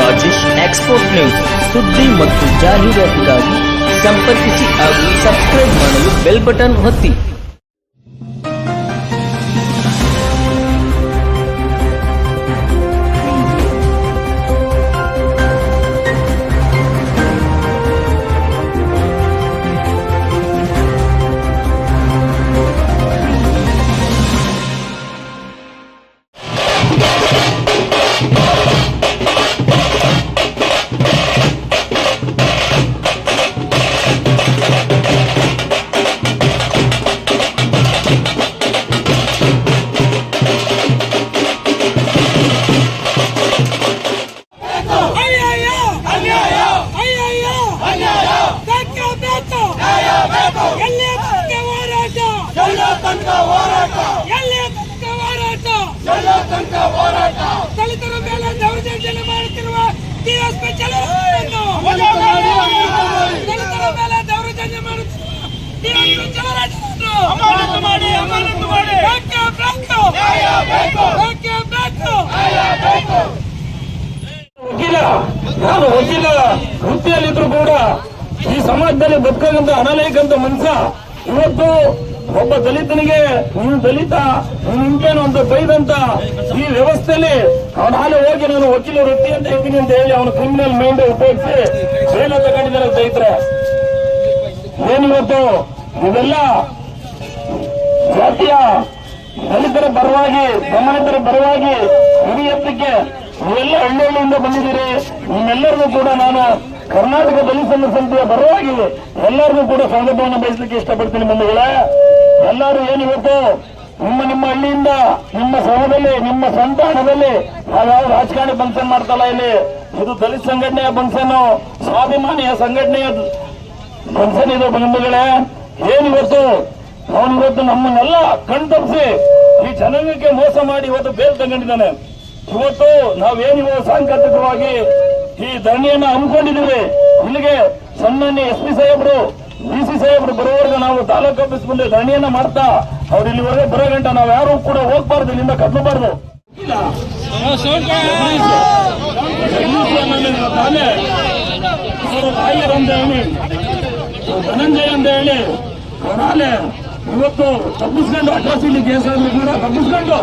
Rajesh export news ಸುದ್ದಿ ಮತ್ತು ಜಾಹೀರಾತುಗಾಗಿ ಸಂಪರ್ಕಿಸಿ ಹಾಗೂ ಸಬ್ಸ್ಕ್ರೈಬ್ ಮಾಡಲು ಬೆಲ್ ಬಟನ್ ಒತ್ತಿ. ಎಲ್ಲ ತನಕ ಹೋರಾಟ. ಎಲ್ಲ ತನಕ ಹೋರಾಟ. ಎಲ್ಲ ತನಕ ಹೋರಾಟ. ದಲಿತರ ಮೇಲೆ ದೌರ್ಜನ್ಯ ಮಾಡುತ್ತಿರುವ ಚಲವನ್ನು ದಲಿತರ ಮೇಲೆ ದೌರ್ಜನ್ಯ ಮಾಡುತ್ತಿರುವ ಟಿಎಸ್ಪಿ ಅಮಾನತು ಮಾಡಿ ಅಮಾನತು ಮಾಡಿ. ಬೇಕು ಬೇಕು ನ್ಯಾಯ ಬೇಕು. ಬೇಕು ಬೇಕು ನ್ಯಾಯ ಬೇಕು. ವಕೀಲ ನಾನು ವಕೀಲ ವೃತ್ತಿಯಲ್ಲಿದ್ರು ಕೂಡ ಈ ಸಮಾಜದಲ್ಲಿ ಬದುಕಂತ ಅನಲೇಕಂತ ಮನುಷ್ಯ ಇವತ್ತು ಒಬ್ಬ ದಲಿತನಿಗೆ ನೀನು ದಲಿತ ನೀನು ಒಂದು ಅಂತ ಬೈದಂತ ಈ ವ್ಯವಸ್ಥೆಯಲ್ಲಿ ಅವನ ಹೋಗಿ ನಾನು ವಕೀಲ ವೃತ್ತಿ ಅಂತ ಇದ್ದೀನಿ ಅಂತ ಹೇಳಿ ಅವನ ಕ್ರಿಮಿನಲ್ ಮೈಂಡ್ ಉಪಯೋಗಿಸಿ ಜೈಲ ತಗೊಂಡಿದ್ದಾರೆ ಏನು ಏನಿವತ್ತು? ಇವೆಲ್ಲ ಜಾತಿಯ ದಲಿತರ ಪರವಾಗಿ ಬ್ರಹ್ಮಿತರ ಪರವಾಗಿ ಹಿರಿಯತ್ತಕ್ಕೆ ನೀವೆಲ್ಲ ಹಳ್ಳಿಹಳ್ಳಿಯಿಂದ ಬಂದಿದ್ದೀರಿ. ನಿಮ್ಮೆಲ್ಲರಿಗೂ ಕೂಡ ನಾನು ಕರ್ನಾಟಕ ದಲಿತ ಸಂಘ ಸಮಿತಿಯ ಪರವಾಗಿ ಎಲ್ಲರಿಗೂ ಕೂಡ ಸ್ವಾಗತವನ್ನು ಬಯಸಲಿಕ್ಕೆ ಇಷ್ಟಪಡ್ತೀನಿ ಬಂಧುಗಳೇ. ಎಲ್ಲರೂ ಇವತ್ತು ನಿಮ್ಮ ನಿಮ್ಮ ಹಳ್ಳಿಯಿಂದ, ನಿಮ್ಮ ಶ್ರಮದಲ್ಲಿ ನಿಮ್ಮ ಸ್ವಂತ ಹಣದಲ್ಲಿ ಯಾವ ರಾಜಕಾರಣಿ ಫಂಕ್ಷನ್ ಮಾಡ್ತಲ್ಲ ಇಲ್ಲಿ. ಇದು ದಲಿತ ಸಂಘಟನೆಯ ಫಂಕ್ಷನ್ ಸ್ವಾಭಿಮಾನಿಯ ಸಂಘಟನೆಯ ಫಂಕ್ಷನ್ ಇದು ಬಂಧುಗಳೇ. ಏನಿವತ್ತು ಅವನು ಇವತ್ತು ನಮ್ಮನ್ನೆಲ್ಲ ಕಣ್ತಪ್ಪಿಸಿ ಈ ಜನಾಂಗಕ್ಕೆ ಮೋಸ ಮಾಡಿ ಇವತ್ತು ಬೇಲ್ ತಗೊಂಡಿದ್ದಾನೆ. ಇವತ್ತು ನಾವೇನಿವ ಸಾಂಕೇತಿಕವಾಗಿ ಈ ಧರಣಿಯನ್ನ ಹಮ್ಮಿಕೊಂಡಿದ್ದೀವಿ. ಇಲ್ಲಿಗೆ ಸನ್ಮಾನ್ಯ ಎಸ್ ಪಿ ಸಾಹೇಬ್ರು ಡಿ ಸಿ ಸಾಹೇಬ್ರು ಬರೋವರೆಗೆ ನಾವು ತಾಲೂಕು ಆಫೀಸ್ ಮುಂದೆ ಧರಣಿಯನ್ನ ಮಾಡ್ತಾ ಅವ್ರು ಇಲ್ಲಿವರೆಗೆ ಬರೋ ಗಂಟ ನಾವು ಯಾರು ಕೂಡ ಹೋಗ್ಬಾರ್ದು ಇಲ್ಲಿಂದ ಕದಲಬಾರ್ದು ರಾಯರ್ ಅಂತ ಹೇಳಿ. ಧನಂಜಯ ಅಂತ ಹೇಳಿ. ಅವರಾಲೆ ಇವತ್ತು ತಪ್ಪಿಸ್ಕೊಂಡು ಅಟ್ರಾಸಿಟಿ ಕೇಸ್ ಆದ್ರೂ ಕೂಡ ತಪ್ಪಿಸ್ಕೊಂಡು.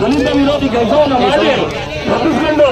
ದಲಿತ ವಿರೋಧಿ ಕೆಲಸವನ್ನು ಮಾಡಿ ತಪ್ಪಿಸ್ಕೊಂಡು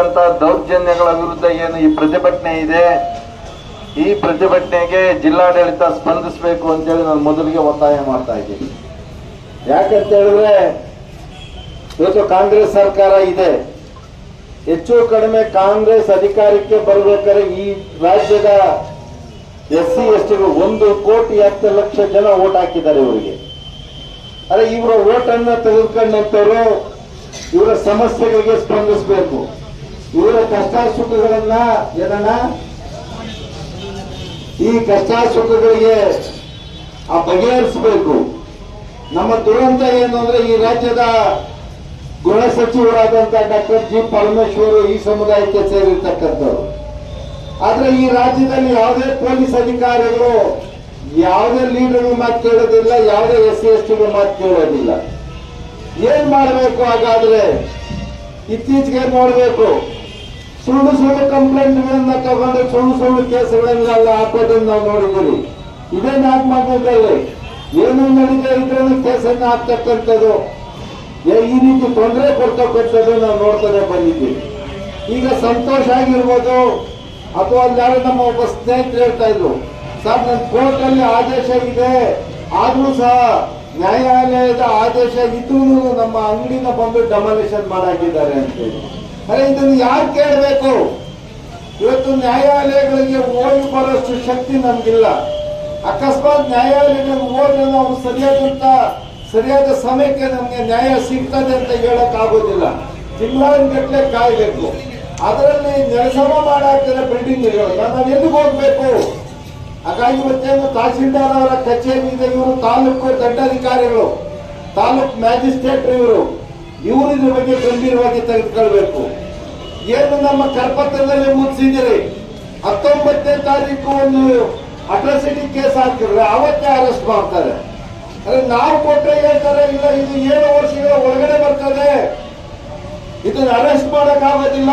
ಆಗ್ತಕ್ಕಂತ ದೌರ್ಜನ್ಯಗಳ ವಿರುದ್ಧ ಏನು ಈ ಪ್ರತಿಭಟನೆ ಇದೆ? ಈ ಪ್ರತಿಭಟನೆಗೆ ಜಿಲ್ಲಾಡಳಿತ ಸ್ಪಂದಿಸಬೇಕು ಅಂತೇಳಿ ನಾನು ಮೊದಲಿಗೆ ಒತ್ತಾಯ ಮಾಡ್ತಾ ಇದ್ದೀನಿ. ಯಾಕಂತ ಹೇಳಿದ್ರೆ ಇವತ್ತು ಕಾಂಗ್ರೆಸ್ ಸರ್ಕಾರ ಇದೆ. ಹೆಚ್ಚು ಕಡಿಮೆ ಕಾಂಗ್ರೆಸ್ ಅಧಿಕಾರಕ್ಕೆ ಬರಬೇಕಾದ್ರೆ ಈ ರಾಜ್ಯದ ಎಸ್ ಸಿ ಎಸ್ ಟಿ ಒಂದು ಕೋಟಿ ಹತ್ತು ಲಕ್ಷ ಜನ ಓಟ್ ಹಾಕಿದ್ದಾರೆ ಇವರಿಗೆ. ಅದೇ ಇವರ ಓಟನ್ನ ತೆಗೆದುಕೊಂಡಂತವರು ಇವರ ಸಮಸ್ಯೆಗಳಿಗೆ ಸ್ಪಂದಿಸಬೇಕು. ಇವರ ಕಷ್ಟ ಸುಖಗಳನ್ನ ಏನಣ್ಣ? ಈ ಕಷ್ಟ ಸುಖಗಳಿಗೆ ಆ ಬಗೆಹರಿಸಬೇಕು. ನಮ್ಮ ದುರಂತ ಏನು ಅಂದ್ರೆ ಈ ರಾಜ್ಯದ ಗೃಹ ಸಚಿವರಾದಂತ ಡಾಕ್ಟರ್ ಜಿ ಪರಮೇಶ್ವರ್ ಈ ಸಮುದಾಯಕ್ಕೆ ಸೇರಿರ್ತಕ್ಕಂಥವ್ರು. ಆದ್ರೆ ಈ ರಾಜ್ಯದಲ್ಲಿ ಯಾವುದೇ ಪೊಲೀಸ್ ಅಧಿಕಾರಿಗಳು, ಯಾವುದೇ ಲೀಡರ್ ಮಾತು ಕೇಳೋದಿಲ್ಲ, ಯಾವುದೇ ಎಸ್ ಸಿ, ಎಸ್ ಟಿಗೆ ಮಾತು ಕೇಳೋದಿಲ್ಲ. ಏನ್ ಮಾಡಬೇಕು ಹಾಗಾದ್ರೆ? ಇತ್ತೀಚೆಗೆ ನೋಡಬೇಕು. ಸುಳ್ಳು ಸುಳ್ಳು ಕಂಪ್ಲೇಂಟ್ಗಳನ್ನ ತಗೊಂಡು ಸುಳ್ಳು ಸುಳ್ಳು ಕೇಸುಗಳನ್ನೆಲ್ಲ ಹಾಕೋದನ್ನ ನಾವು ನೋಡಿದ್ದೀವಿ. ಇದೇ ಮಾಡಿದ್ರೆ ಏನು ನಡೀತಾ ಇದ್ರೆ ಕೇಸನ್ನ ಹಾಕ್ತಕ್ಕಂಥದ್ದು. ಈ ರೀತಿ ತೊಂದರೆ ಕೊಡ್ತಕ್ಕಂಥದ್ದು ನಾವು ನೋಡ್ತಾನೆ ಬಂದಿದ್ದೀವಿ. ಈಗ ಸಂತೋಷ ಆಗಿರ್ಬೋದು ಅಥವಾ ಯಾರೋ ನಮ್ಮ ಒಬ್ಬ ಸ್ನೇಹಿತರು ಹೇಳ್ತಾ ಇದ್ರು, ಸರ್ ನನ್ನ ಕೋರ್ಟ್ ಅಲ್ಲಿ ಆದೇಶ ಇದೆ. ಆದ್ರೂ ಸಹ ನ್ಯಾಯಾಲಯದ ಆದೇಶ ಇದ್ರೂ ನಮ್ಮ ಅಂಗಡಿನ ಬಂದು ಡಮಾಲೇಷನ್ ಮಾಡಾಕಿದ್ದಾರೆ ಅಂತೇಳಿ ಅರೆ, ಇದನ್ನು ಯಾರು ಕೇಳಬೇಕು? ಇವತ್ತು ನ್ಯಾಯಾಲಯಗಳಿಗೆ ಓಡಿ ಬರೋಷ್ಟು ಶಕ್ತಿ ನಮ್ಗಿಲ್ಲ. ಅಕಸ್ಮಾತ್ ನ್ಯಾಯಾಲಯಗಳಿಗೆ ಹೋದ್ರೆ ನಾವು ಸರಿಯಾದಂತ, ಸರಿಯಾದ ಸಮಯಕ್ಕೆ ನಮಗೆ ನ್ಯಾಯ ಸಿಗ್ತದೆ ಅಂತ ಹೇಳಕ್ ಆಗೋದಿಲ್ಲ ತಿಂಗಳಗಟ್ಟಲೆ ಕಾಯ್ಬೇಕು. ಅದರಲ್ಲಿ ನೆಲಸಮ ಬಿಲ್ಡಿಂಗ್ ಬಿಲ್ಡಿಂಗ್ಗಳು ನಾವು ಎಲ್ಲಿಗೆ ಹೋಗ್ಬೇಕು? ಹಾಗಾಗಿ ಇವತ್ತೇನು ತಹಸೀಲ್ದಾರ್ ಅವರ ಕಚೇರಿ ಇದೆ. ಇವರು ತಾಲೂಕು ದಂಡಾಧಿಕಾರಿಗಳು, ತಾಲೂಕ್ ಮ್ಯಾಜಿಸ್ಟ್ರೇಟ್ ಇವರು. ಇವರು ಇದ್ರ ಬಗ್ಗೆ ಗಂಭೀರವಾಗಿ ತೆಗೆದುಕೊಳ್ಬೇಕು. ಏನು ನಮ್ಮ ಕರ್ಪತ್ರದಲ್ಲಿ ಮುಗಿಸಿದಿರಿ ಹತ್ತೊಂಬತ್ತನೇ ತಾರೀಕು ಒಂದು ಅಟ್ರಾಸಿಟಿ ಕೇಸ್ ಹಾಕಿದ್ರೆ ಅವತ್ತೇ ಅರೆಸ್ಟ್ ಮಾಡ್ತಾರೆ. ಅದೇ ನಾವು ಕೊಟ್ಟರೆ ಹೇಳ್ತಾರೆ, ಇಲ್ಲ, ಇದು ಏಳು ವರ್ಷಗಳ ಒಳಗಡೆ ಬರ್ತದೆ. ಇದನ್ನ ಅರೆಸ್ಟ್ ಮಾಡಕ್ ಆಗೋದಿಲ್ಲ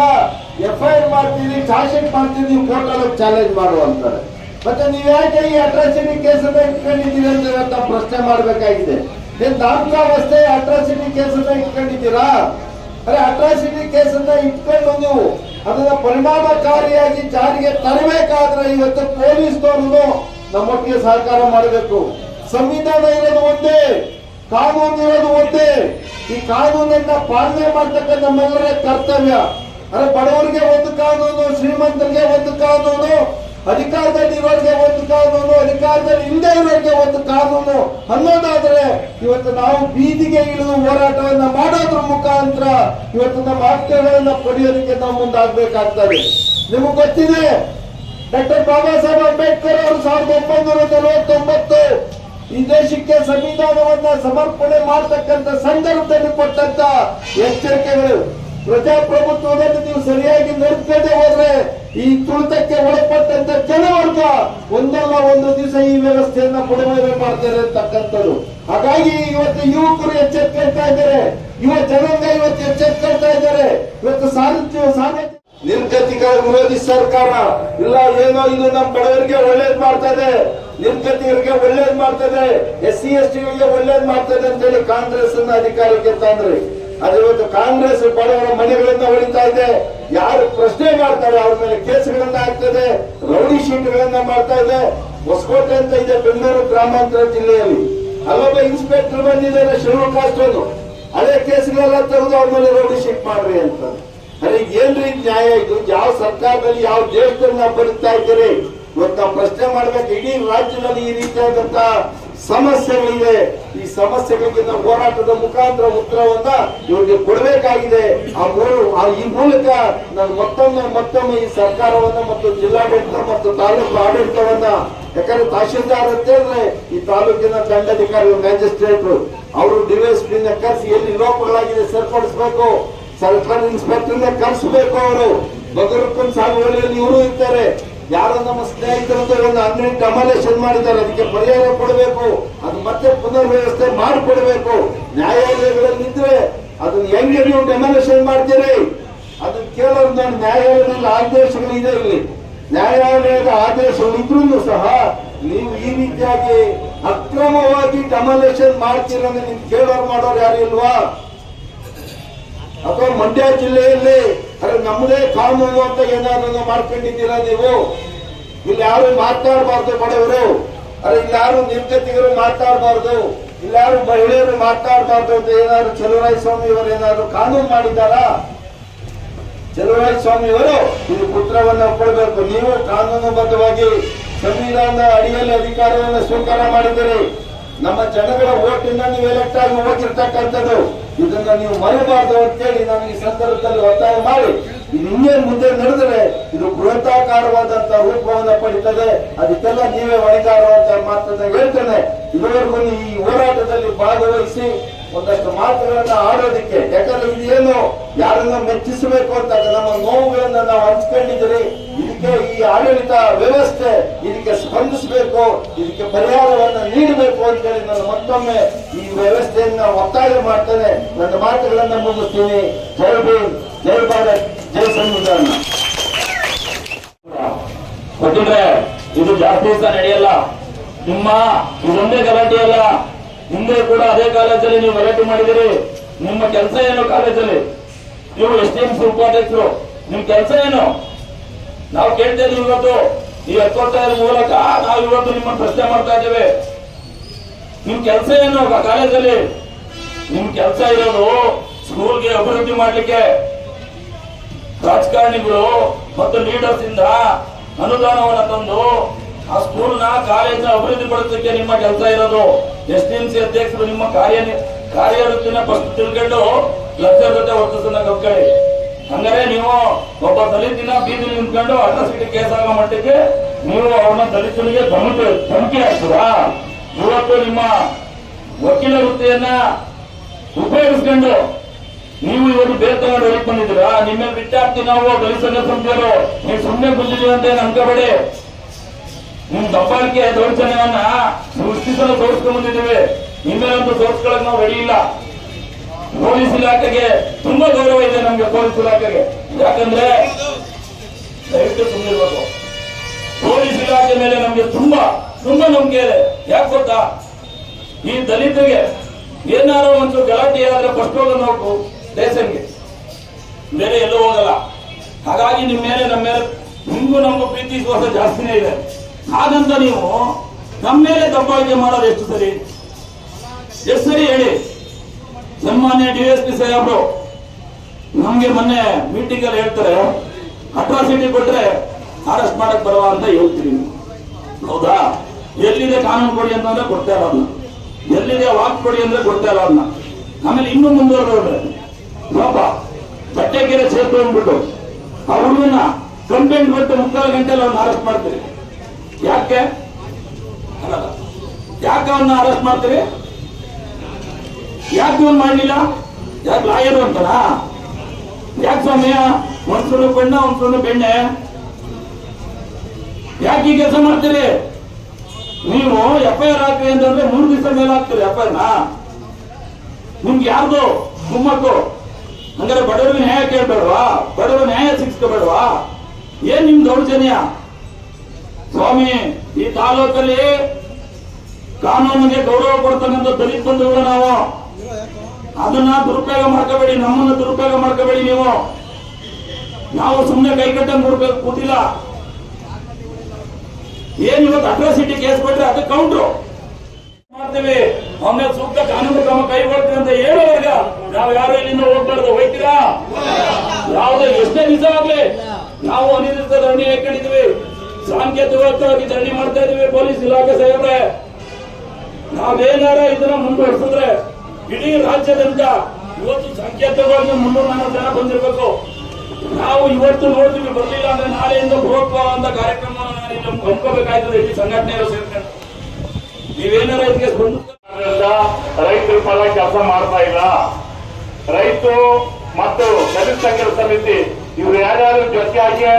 ಎಫ್ ಐ ಮಾಡ್ತೀವಿ, ಚಾರ್ಜ್ ಶೀಟ್ ಮಾಡ್ತೀವಿ, ನೀವು ಕೋರ್ಟಲ್ಲಿ ಚಾಲೆಂಜ್ ಮಾಡು ಅಂತಾರೆ. ಮತ್ತೆ ನೀವು ಯಾಕೆ ಈ ಅಟ್ರಾಸಿಟಿ ಕೇಸ್ ಇಟ್ಕೊಂಡಿದ್ದೀರಿ ಅಂತ ಪ್ರಶ್ನೆ ಮಾಡಬೇಕಾಗಿದೆ. ಏನ್ ನಾಮಕಾವಸ್ಥೆ ಅಟ್ರಾಸಿಟಿ ಕೇಸನ್ನ ಇಟ್ಕೊಂಡಿದ್ದೀರಾ? ಅರೆ ಅಟ್ರಾಸಿಟಿ ಕೇಸನ್ನ ಇಟ್ಕೊಂಡು ನೀವು ಅದನ್ನ ಪರಿಣಾಮಕಾರಿಯಾಗಿ ಜಾರಿಗೆ ತರಬೇಕಾದ್ರೆ ಇವತ್ತು ಪೊಲೀಸ್ನವರು ನಮ್ಮೊಟ್ಟಿಗೆ ಸಹಕಾರ ಮಾಡಬೇಕು. ಸಂವಿಧಾನ ಇರೋದು ಒಂದೇ, ಕಾನೂನು ಇರೋದು ಒಂದೇ. ಈ ಕಾನೂನನ್ನ ಪಾಲನೆ ಮಾಡ್ತಕ್ಕ ನಮ್ಮೆಲ್ಲರ ಕರ್ತವ್ಯ. ಅರೆ ಬಡವರಿಗೆ ಒಂದು ಕಾನೂನು, ಶ್ರೀಮಂತರಿಗೆ ಒಂದು ಕಾನೂನು ಅಧಿಕಾರದಲ್ಲಿ ಇರೋರಿಗೆ ಒಂದು ಕಾನೂನು, ಅಧಿಕಾರದಲ್ಲಿ ಹಿಂದೆ ಇರೋರಿಗೆ ಒಂದು ಕಾನೂನು. ಅನ್ನೋದಾದ್ರೆ ಇವತ್ತು ನಾವು ಬೀದಿಗೆ ಇಳಿದು ಹೋರಾಟವನ್ನ ಮಾಡೋದ್ರ ಮುಖಾಂತರ ಇವತ್ತು ನಮ್ಮ ಹಕ್ಕುಗಳನ್ನ ಪಡೆಯೋದಕ್ಕೆ ನಾವು ಮುಂದಾಗಬೇಕಾಗ್ತದೆ. ನಿಮಗೆ ಗೊತ್ತಿದೆ, ಡಾಕ್ಟರ್ ಬಾಬಾ ಸಾಹೇಬ್ ಅಂಬೇಡ್ಕರ್ ಅವರು ಸಾವಿರದ ಒಂಬೈನೂರ ನಲವತ್ತೊಂಬತ್ತು ಈ ದೇಶಕ್ಕೆ ಸಂವಿಧಾನವನ್ನ ಸಮರ್ಪಣೆ ಮಾಡತಕ್ಕಂತ ಸಂದರ್ಭದಲ್ಲಿ ಕೊಟ್ಟಂತ ಎಚ್ಚರಿಕೆಗಳು. ಪ್ರಜಾಪ್ರಭುತ್ವದಲ್ಲಿ ನೀವು ಸರಿಯಾಗಿ ನಡ್ಕದೆ ಹೋದ್ರೆ ಈ ತುಳಿತಕ್ಕೆ ಒಳಪಟ್ಟಂತ ಜನವರ್ಗ ಒಂದಲ್ಲ ಒಂದು ದಿವಸ ಈ ವ್ಯವಸ್ಥೆಯನ್ನ ಬುಡಮೇಲೆ ಮಾಡ್ತಾರೆ ಅಂತಕ್ಕಂಥದ್ದು ಹಾಗಾಗಿ ಇವತ್ತು ಯುವಕರು ಎಚ್ಚೆತ್ಕೊಳ್ತಾ ಇದ್ದಾರೆ. ಯುವ ಜನಾಂಗ ಇವತ್ತು ಎಚ್ಚೆತ್ಕೊಳ್ತಾ ಇದ್ದಾರೆ. ಇವತ್ತು ಸಾಹಿತ್ಯ ಸಾಹಿತ್ಯ ನಿರ್ಗತಿಕರ ವಿರೋಧಿ ಸರ್ಕಾರ. ಇಲ್ಲ, ಏನೋ ಇದು ನಮ್ಮ ಬಡವರಿಗೆ ಒಳ್ಳೇದ್ ಮಾಡ್ತದೆ ನಿರ್ಗತಿಕರಿಗೆ ಒಳ್ಳೇದ್ ಮಾಡ್ತದೆ ಎಸ್ ಸಿ, ಎಸ್ ಟಿಗಳಿಗೆ ಒಳ್ಳೇದ್ ಮಾಡ್ತದೆ ಅಂತೇಳಿ ಕಾಂಗ್ರೆಸ್ ಅನ್ನ ಅಧಿಕಾರಕ್ಕೆ ತಂದ್ರಿ. ಇವತ್ತು ಕಾಂಗ್ರೆಸ್ ಬಡವರ ಮನೆಗಳನ್ನ ಹೊಡಿತಾ ಇದೆ. ಯಾರು ಪ್ರಶ್ನೆ ಮಾಡ್ತಾರೆ ಅವ್ರ ಮೇಲೆ ಕೇಸ್ಗಳನ್ನ ಇದೆ ರೌಡಿ ಶೀಟ್ಗಳನ್ನ ಮಾಡ್ತಾ ಇದೆ. ಹೊಸಕೋಟೆ ಅಂತ ಇದೆ ಬೆಂಗಳೂರು ಗ್ರಾಮಾಂತರ ಜಿಲ್ಲೆಯಲ್ಲಿ. ಅಲ್ಲೊಬ್ಬ ಇನ್ಸ್ಪೆಕ್ಟರ್ ಬಂದಿದ್ದಾರೆ ಶಿವಕಾಷ್ಟನು ಅದೇ ಕೇಸ್ಗಳೆಲ್ಲ ತೆಗೆದು ಅವ್ರ ಮೇಲೆ ರೌಡಿ ಶೀಟ್ ಮಾಡ್ರಿ ಅಂತ. ಅರೆ ಏನ್ರಿ ನ್ಯಾಯ ಇದು? ಯಾವ ಸರ್ಕಾರದಲ್ಲಿ ಯಾವ ದೇಶದಲ್ಲಿ ನಾವು ಬದುಕ್ತಾ ಇದ್ದೀರಿ? ಇವತ್ತು ನಾವು ಪ್ರಶ್ನೆ ಮಾಡ್ಬೇಕು, ಇಡೀ ರಾಜ್ಯದಲ್ಲಿ ಈ ರೀತಿಯಾದಂತ ಸಮಸ್ಯೆಗಳಿದೆ. ಈ ಸಮಸ್ಯೆಗಳಿಗೆ ನಾವು ಹೋರಾಟದ ಮುಖಾಂತರ ಉತ್ತರವನ್ನ ಇವರಿಗೆ ಕೊಡಬೇಕಾಗಿದೆ. ಆ ಈ ಮೂಲಕ ನಾನು ಮತ್ತೊಮ್ಮೆ ಮತ್ತೊಮ್ಮೆ ಈ ಸರ್ಕಾರವನ್ನ ಮತ್ತು ಜಿಲ್ಲಾಡಳಿತ ಮತ್ತು ತಾಲೂಕು ಆಡಳಿತವನ್ನ ಯಾಕಂದ್ರೆ ತಹಶೀಲ್ದಾರ್ ಅಂತ ಹೇಳಿದ್ರೆ ಈ ತಾಲೂಕಿನ ದಂಡಾಧಿಕಾರಿ ಮ್ಯಾಜಿಸ್ಟ್ರೇಟ್, ಅವರು ಡಿವೈಎಸ್ಪಿನ ಕರೆಸಿ ಎಲ್ಲಿ ಲೋಪಗಳಾಗಿದೆ ಸರಿಪಡಿಸಬೇಕು. ಸರ್ಕಾರಿ ಇನ್ಸ್ಪೆಕ್ಟರ್ ಕರೆಸಬೇಕು ಅವರು. ಬಗರುಪ್ಪನ್ ಸಾಗುವಳಿಯಲ್ಲಿ ಇವರು ಇರ್ತಾರೆ. ಯಾರೋ ನಮ್ಮ ಸ್ನೇಹಿತರು ಒಂದು ಹನ್ನೆಂಟು ಡಮಾಲೇಷನ್ ಮಾಡಿದ್ದಾರೆ. ಅದಕ್ಕೆ ಪರಿಹಾರ ಕೊಡಬೇಕು. ಅದು ಮತ್ತೆ ಪುನರ್ ವ್ಯವಸ್ಥೆ ಮಾಡಿಕೊಡಬೇಕು. ನ್ಯಾಯಾಲಯಗಳಲ್ಲಿ ಇದ್ರೆ ಅದನ್ನ ಹೆಂಗೆ ನೀವು ಡೆಮಾಲೇಷನ್ ಮಾಡ್ತೀರಿ? ಅದನ್ನ ಕೇಳೋರು ನಾನು ನ್ಯಾಯಾಲಯದಲ್ಲಿ ಆದೇಶಗಳು ಇದೆ ಇಲ್ಲಿ. ನ್ಯಾಯಾಲಯದ ಆದೇಶಗಳು ಇದ್ರೂ ಸಹ ನೀವು ಈ ರೀತಿಯಾಗಿ ಅಕ್ರಮವಾಗಿ ಡೆಮಾಲೇಷನ್ ಮಾಡ್ತೀರಂದ್ರೆ ನಿಮ್ ಕೇಳೋರು ಮಾಡೋರು ಯಾರು ಇಲ್ವಾ? ಅಥವಾ ಮಂಡ್ಯ ಜಿಲ್ಲೆಯಲ್ಲಿ ಅರೆ, ನಮ್ಮದೇ ಕಾನೂನು ಅಂತ ಏನಾದ್ರು ಮಾಡ್ಕೊಂಡಿದ್ದೀರಾ ನೀವು? ಇಲ್ಲಿ ಯಾರು ಮಾತಾಡಬಾರ್ದು ಬಡವರು. ಅರೆ, ಇಲ್ಲಿ ಯಾರು ನಿರ್ಗತಿಗರು ಮಾತಾಡಬಾರ್ದು. ಇಲ್ಲಿ ಯಾರು ಮಹಿಳೆಯರು ಮಾತಾಡಬಾರ್ದು ಅಂತ ಏನಾದ್ರು ಚಲುವರಾಯ ಸ್ವಾಮಿ ಅವರು ಏನಾದ್ರು ಕಾನೂನು ಮಾಡಿದ್ದಾರಾ? ಚಲುವರಾಯ ಸ್ವಾಮಿ ಅವರು, ಇದು ಪುತ್ರವನ್ನ ಒಪ್ಕೊಳ್ಬೇಕು. ನೀವು ಕಾನೂನುಬದ್ಧವಾಗಿ ಸಂವಿಧಾನದ ಅಡಿಯಲ್ಲಿ ಅಧಿಕಾರವನ್ನು ಸ್ವೀಕಾರ ಮಾಡಿದ್ದೀರಿ. ನಮ್ಮ ಜನಗಳ ಓಟಿಂದ ನೀವು ಎಲೆಕ್ಟ್ ಆಗಿ ಹೋಗಿರ್ತಕ್ಕಂಥದ್ದು ಇದನ್ನ ನೀವು ಮರೆಯಬಾರ್ದು ಅಂತೇಳಿ ನಾನು ಈ ಸಂದರ್ಭದಲ್ಲಿ ಒತ್ತಾಯ ಮಾಡಿ. ಇನ್ನೇನು ಮುಂದೆ ನಡೆದರೆ ಇದು ಬೃಹತ್ತಾಕಾರವಾದಂತ ರೂಪವನ್ನು ಪಡಿತದೆ. ಅದಕ್ಕೆಲ್ಲ ನೀವೇ ಹೊಣೆಗಾರ ಅಂತ ಮಾತನ್ನ ಹೇಳ್ತೇನೆ. ಇದುವರೆಗೂ ಈ ಹೋರಾಟದಲ್ಲಿ ಭಾಗವಹಿಸಿ ಒಂದಷ್ಟು ಮಾತುಗಳನ್ನ ಆಡೋದಕ್ಕೆ ಯಾಕಂದ್ರೆ ಇದೇನು ಯಾರನ್ನ ಮೆಚ್ಚಿಸಬೇಕು ಅಂತ ನಮ್ಮ ನೋವುಗಳನ್ನ ನಾವು ಹಂಚ್ಕೊಂಡಿದ್ದೀರಿ. ಇದಕ್ಕೆ ಈ ಆಡಳಿತ ವ್ಯವಸ್ಥೆ ಸ್ಪಂದಿಸಬೇಕು ಇದಕ್ಕೆ ಪರಿಹಾರವನ್ನು ನೀಡಬೇಕು ಅಂತ ಹೇಳಿ ನಾನು ಮತ್ತೊಮ್ಮೆ ಈ ವ್ಯವಸ್ಥೆಯನ್ನ ಒತ್ತಾಯ ಮಾಡ್ತೇನೆ. ನನ್ನ ಮಾತುಗಳನ್ನ ಮುಗಿಸ್ತೀನಿ. ಜೈ ಭೀಮ್, ಜೈ ಭಾರತ್, ಜೈ ಸಂವಿಧಾನ. ಕೊಟ್ಟಿದ್ರೆ ಇದು ಜಾಸ್ತಿ ಸಹ ನಡೆಯಲ್ಲ. ನಿಮ್ಮ ಇದೊಂದೇ ಗಲಾಟೆ ಅಲ್ಲ. ಹಿಂದೆ ಕೂಡ ಅದೇ ಕಾಲೇಜಲ್ಲಿ ನೀವು ಗಲಾಟೆ ಮಾಡಿದಿರಿ. ನಿಮ್ಮ ಕೆಲಸ ಏನು ಕಾಲೇಜಲ್ಲಿ? ನೀವು ಎಸ್ ಟಿ ಎಂ ಉಪಾಧ್ಯಕ್ಷರು. ನಿಮ್ ಕೆಲಸ ಏನು? ನಾವು ಕೇಳ್ತೇವೆ ಇವತ್ತು. ಈ ಎತ್ಕೊಳ್ತಾ ಮೂಲಕ ನಾವು ಇವತ್ತು ನಿಮ್ಮ ಪ್ರಶ್ನೆ ಮಾಡ್ತಾ ಇದ್ದೇವೆ. ನಿಮ್ ಕೆಲಸ ಏನು? ಕಾಲೇಜಲ್ಲಿ ನಿಮ್ ಕೆಲಸ ಇರೋದು ಸ್ಕೂಲ್ಗೆ ಅಭಿವೃದ್ಧಿ ಮಾಡ್ಲಿಕ್ಕೆ. ರಾಜಕಾರಣಿಗಳು ಮತ್ತು ಲೀಡರ್ಸ್ ಇಂದ ಅನುದಾನವನ್ನು ತಂದು ಆ ಸ್ಕೂಲ್ನ ಕಾಲೇಜ್ ಅಭಿವೃದ್ಧಿ ಪಡಿಸಲಿಕ್ಕೆ ನಿಮ್ಮ ಕೆಲಸ ಇರೋದು. ಎಸ್ ಡಿ ಎಂ ಸಿ ಅಧ್ಯಕ್ಷರು ನಿಮ್ಮ ಕಾರ್ಯ ಕಾರ್ಯವೃತ್ತಿನ ಫಸ್ಟ್ ತಿಳ್ಕೊಂಡು ಲಕ್ಷ ಜೊತೆ ವರ್ತಿಸನ್ನ ಕಲ್ಕೊಳ್ಳಿ ಹಂಗಾರೆ ನೀವು ಒಬ್ಬ ದಲಿತಿನ ಬೀದಿ ನಿಂತ್ಕೊಂಡು ಅಟ್ರಾಸಿಟಿ ಕೇಸ್ ಆಗೋ ಮಟ್ಟಿಗೆ ನೀವು ಅವನ ದಲಿತನಿಗೆ ಧಮಕಿ ಧಮಕಿ ಹಾಕ್ತೀರಾ? ಇವತ್ತು ನಿಮ್ಮ ವಕೀಲ ವೃತ್ತಿಯನ್ನ ಉಪಯೋಗಿಸ್ಕೊಂಡು ನೀವು ಇವತ್ತು ಬೇರೆ ತಗೊಂಡು ಹೊರಗೆ ಬಂದಿದ್ದೀರಾ? ನಿಮ್ಮ ವಿದ್ಯಾರ್ಥಿ ನಾವು ದಲಿತ ಸಂಘ ಸಂಸ್ಥೆಯವರು ನೀವು ಸುಮ್ಮನೆ ಬಂದಿದ್ದೀವಿ ಅಂತ ಏನು ಅನ್ಕೋಬೇಡಿ ನಿಮ್ ದಬ್ಬಾಳಿಕೆ ದೌರ್ಜನ್ಯವನ್ನ ಸೃಷ್ಟಿಸಲು ತೋರಿಸ್ಕೊಂಡ್ ಬಂದಿದ್ದೀವಿ. ನಿಮ್ಮೇಲಂತೂ ತೋರಿಸ್ಕೊಳಕ್ ನಾವು ರೆಡಿ ಇಲ್ಲ. ಪೊಲೀಸ್ ಇಲಾಖೆಗೆ ತುಂಬಾ ಗೌರವ ಇದೆ ನಮ್ಗೆ, ಪೊಲೀಸ್ ಇಲಾಖೆಗೆ. ಯಾಕಂದ್ರೆ ದಯವಿಟ್ಟು ಸುಮ್ಮನಿರ್ಬೇಕು ಪೊಲೀಸ್ ಇಲಾಖೆ ಮೇಲೆ ನಮ್ಗೆ ತುಂಬಾ ತುಂಬಾ ನಂಬಿಕೆ ಇದೆ. ಯಾಕೆ ಗೊತ್ತಾ? ಈ ದಲಿತರಿಗೆ ಏನಾದ್ರು ಒಂದು ಗಲಾಟೆ ಆದ್ರೆ ಫಸ್ಟ್ ಹೋಗೋದು ನಾವು ಸ್ಟೇಷನ್ಗೆ ಬೇರೆ ಎಲ್ಲೂ ಹೋಗಲ್ಲ. ಹಾಗಾಗಿ ನಿಮ್ಮ ಮೇಲೆ ನಮ್ಮ ಮೇಲೆ ನಿಮ್ಗೂ ನಮಗೂ ಪ್ರೀತಿ ವಿಶ್ವಾಸ ಜಾಸ್ತಿನೇ ಇದೆ. ಹಾಗಂತ ನೀವು ನಮ್ಮ ಮೇಲೆ ದಬ್ಬಾಳಿಕೆ ಮಾಡೋದು ಎಷ್ಟು ಸರಿ? ಎಷ್ಟು ಸರಿ ಹೇಳಿ? ಸನ್ಮಾನ್ಯ ಡಿ ಎಸ್ ಪಿ ಸಾಹೇಬ್ರು ನಮ್ಗೆ ಮೊನ್ನೆ ಮೀಟಿಂಗ್ ಅಲ್ಲಿ ಹೇಳ್ತಾರೆ, ಅಟ್ರಾಸಿಟಿ ಕೊಟ್ರೆ ಅರೆಸ್ಟ್ ಮಾಡಕ್ ಬರವ ಅಂತ ಹೇಳ್ತೀವಿ. ಹೌದಾ? ಎಲ್ಲಿದೆ ಕಾನೂನು ಕೊಡಿ ಅಂತಂದ್ರೆ ಕೊಡ್ತಾ ಇಲ್ಲ ಅದನ್ನ ಎಲ್ಲಿದೆ ವಾಕ್ ಕೊಡಿ ಅಂದ್ರೆ ಕೊಡ್ತಾ ಇಲ್ಲ ಅದನ್ನ ಆಮೇಲೆ ಇನ್ನೂ ಮುಂದುವರೆದ್ರೆ ಪಾಪ ಬಟ್ಟೆಗೆರೆ ಸೇರ್ತು ಅಂದ್ಬಿಟ್ಟು ಹುಡುಗನ ಕಂಪ್ಲೇಂಟ್ ಕೊಟ್ಟು ಮುಕ್ಕಾಲು ಗಂಟೆಲಿ ಅವ್ನ ಅರೆಸ್ಟ್ ಮಾಡ್ತೀರಿ. ಯಾಕೆ? ಯಾಕೆ ಅವನ್ನ ಅರೆಸ್ಟ್ ಮಾಡ್ತೀರಿ? ಯಾಕೆ ಇವನ್ ಮಾಡಲಿಲ್ಲ? ಯಾಕೆ ಲಾಯರು ಅಂತಾರ? ಯಾಕೆ ಸ್ವಾಮಿಯ? ಒಂದ್ ಸುಳ್ಳು ಬೆಣ್ಣ ಒಂದ್ ಸುಳ್ಳು ಬೆಣ್ಣೆ. ಯಾಕೆ ಈ ಕೆಲಸ ಮಾಡ್ತೀರಿ? ನೀವು ಎಫ್ ಐ ಹಾಕ್ರಿ ಅಂತಂದ್ರೆ ಮೂರು ದಿವಸ ಮೇಲೆ ಹಾಕ್ತೀರಿ ಎಫ್ ಐ ಆರ್ ನಿಮ್ಗೆ ಯಾರ್ದು? ಮೊಮ್ಮಕ್ಕು. ಹಂಗಾರೆ ಬಡವರಿಗೆ ನ್ಯಾಯ ಕೇಳ್ಬೇಡವಾ? ಬಡವರು ನ್ಯಾಯ ಸಿಕ್ಸ್ಕೋಬೇಡವಾ? ಏನ್ ನಿಮ್ ದೌರ್ಜನ್ಯ? ಸ್ವಾಮಿ, ಈ ತಾಲೂಕಲ್ಲಿ ಕಾನೂನಿಗೆ ಗೌರವ ಕೊಡ್ತಕ್ಕಂಥ ದಲಿತ ಬಂಧುಗಳು ನಾವು. ಅದನ್ನ ದುರುಪಯೋಗ ಮಾಡ್ಕೋಬೇಡಿ, ನಮ್ಮನ್ನ ದುರುಪಯೋಗ ಮಾಡ್ಕೋಬೇಡಿ ನೀವು. ನಾವು ಸುಮ್ಮನೆ ಕೈ ಕೊಡ್ಬೇಕು ಕೂತಿಲ್ಲ. ಏನ್ ಇವತ್ತು ಅಟ್ರಾಸಿಟಿ ಕೇಸ್ ಕೊಟ್ರೆ ಅದು ಕೌಂಟ್ರು ಮಾಡ್ತೀವಿ. ಅವನ ಸೂಕ್ತ ಕಾನೂನು ಕ್ರಮ ಕೈಗೊಳ್ತೀವಿ ಅಂತ ಹೇಳುವಾಗ ನಾವು ಯಾರು ಇಲ್ಲಿಂದ ಹೋಗ್ಬಾರ್ದು, ಹೋಯ್ತೀರಾ? ಯಾವುದೇ ಎಷ್ಟೇ ನಿಜ ಆಗ್ಲಿ, ನಾವು ಅನಿರ್ದಿಷ್ಟ ಧರಣಿ ಹಾಕೊಂಡಿದ್ವಿ ಸಾಂಕೇತಿಕವಾಗಿ ಧರಣಿ ಮಾಡ್ತಾ ಇದೀವಿ, ಪೊಲೀಸ್ ಇಲಾಖೆ ಸಹ ನಾವೇನಾರ ಇದನ್ನ ಮುಂದುವರಿಸಿದ್ರೆ ಇಡೀ ರಾಜ್ಯದಂತ ಇವತ್ತು ಸಂಕೇತವಾಗಿ ಮುನ್ನೂರ ನಾಲ್ಕು ಜನ ಬಂದಿರಬೇಕು. ನಾವು ಇವತ್ತು ನೋಡ್ತೀವಿ, ಬರಲಿಲ್ಲ ಅಂದ್ರೆ ನಾಳೆಯಿಂದ ಅಂತ ಕಾರ್ಯಕ್ರಮ ಹಮ್ಕೋಬೇಕಾಯ್ತದೆ ಇಡೀ ಸಂಘಟನೆಯವರು ಸೇರ್ಕೊಂಡು. ನೀವೇನಾರ ಇದಕ್ಕೆ ಸ್ಪಂದಿಸ್ತಾ ರೈತರ ಪರ ಕೆಲಸ ಮಾಡ್ತಾ ಇಲ್ಲ. ರೈತು ಮತ್ತು ದಲಿತ ಸಂಘದ ಸಮಿತಿ, ಇವ್ರು ಯಾರ್ಯಾರು ಜೊತೆಯಾಗಿ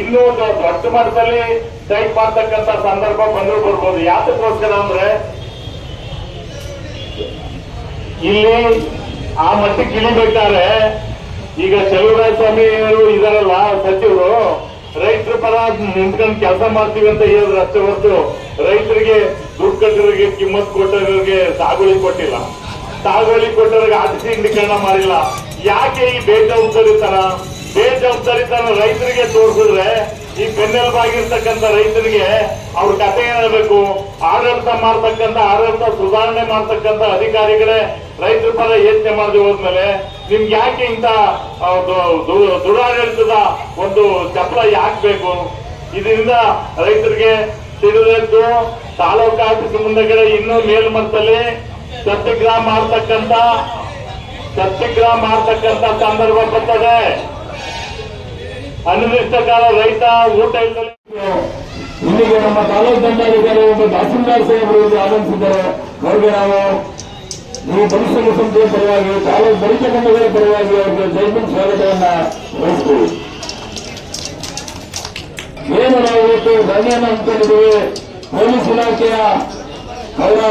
ಇನ್ನೂ ದೊಡ್ಡ ಮಟ್ಟದಲ್ಲಿ ಸ್ಟ್ರೈಕ್ ಮಾಡ್ತಕ್ಕಂತ ಸಂದರ್ಭ ಬಂದ್ರು ಬರ್ಬೋದು. ಯಾತಕ್ಕೋಸ್ಕರ ಅಂದ್ರೆ ಇಲ್ಲಿ ಆ ಮಟ್ಟಕ್ಕೆ ಇಳಿಬೇಕಾದ್ರೆ ಈಗ ಚಲುವರಾಯ ಸ್ವಾಮಿಯವರು ಇದಾರಲ್ಲ ಸಚಿವರು? ರೈತರ ಪರ ನಿಂತ್ಕೊಂಡು ಕೆಲಸ ಮಾಡ್ತೀವಿ ಅಂತ ಹೇಳಿದ್ರು ಅಷ್ಟೇ ಹೊರತು ರೈತರಿಗೆ ದುಡ್ಡು ಕಟ್ಟಿರೋರಿಗೆ, ಕಿಮ್ಮತ್ ಕೊಟ್ಟೋರಿಗೆ ಸಾಗುವಳಿ ಕೊಟ್ಟಿಲ್ಲ. ಸಾಗುವಳಿ ಕೊಟ್ಟೋರಿಗೆ ಆರ್ಥಿಕ ಇಂಡೀಕರಣ ಮಾಡಿಲ್ಲ. ಯಾಕೆ ಈ ಬೇಜವಾಬ್ದಾರಿತನ ಬೇಜವಾಬ್ದಾರಿತನ ರೈತರಿಗೆ ತೋರಿಸಿದ್ರೆ ಈ ಬೆನ್ನೆಲುಬಾಗಿರ್ತಕ್ಕಂಥ ರೈತರಿಗೆ ಅವ್ರ ಕತೆ ಏನಾಗಬೇಕು ಆಡಳಿತ ಮಾಡ್ತಕ್ಕಂಥ ಆಡಳಿತ ಸುಧಾರಣೆ ಮಾಡ್ತಕ್ಕಂಥ ಅಧಿಕಾರಿಗಳೇ ರೈತರ ಪರ ಯೋಚನೆ ಮಾಡದೆ ಹೋದ್ಮೇಲೆ ನಿಮ್ಗೆ ಯಾಕೆ ಇಂಥ ದುರಾಡಳಿತದ ಒಂದು ಚಪ್ಪಲ ಯಾಕೆ ಬೇಕು? ಇದರಿಂದ ರೈತರಿಗೆ ತಿಳಿದದ್ದು ತಾಲೂಕು ಆಫೀಸ್ ಮುಂದೆಗಡೆ ಇನ್ನೂ ಮೇಲ್ಮಟ್ಟದಲ್ಲಿ ಸತ್ಯಗ್ರಹ ಮಾಡ್ತಕ್ಕಂಥ ಸತ್ಯಗ್ರಹ ಮಾಡ್ತಕ್ಕಂಥ ಸಂದರ್ಭ ಬರ್ತದೆ. ಅನಿರ್ದಿಷ್ಟ ಕಾಲ ರೈತ ಊಟ ಇಲ್ಲಿಗೆ ನಮ್ಮ ತಾಲೂಕು ದಂಡಾಧಿಕಾರಿ ಒಬ್ಬ ತಹಸೀಲ್ದಾರ್ ಸಾಹೇಬರು ಆಗಮಿಸಿದ್ದಾರೆ. ಅವರಿಗೆ ನಾವು ಈ ಪರಿಸರ ಸಂಸ್ಥೆಯ ಪರವಾಗಿ, ತಾಲೂಕು ದಲಿತ ಬಂಧುಗಳ ಪರವಾಗಿ ಅವರಿಗೆ ಜೈಪುರ್ ಸ್ವಾಗತವನ್ನ ವಹಿಸ್ತೀವಿ. ಏನು ನಾವು ಇವತ್ತು ಧರಣಿಯನ್ನು ಹಮ್ಮಿಕೊಂಡಿದ್ದೀವಿ ಪೊಲೀಸ್ ಇಲಾಖೆಯ ಅವರ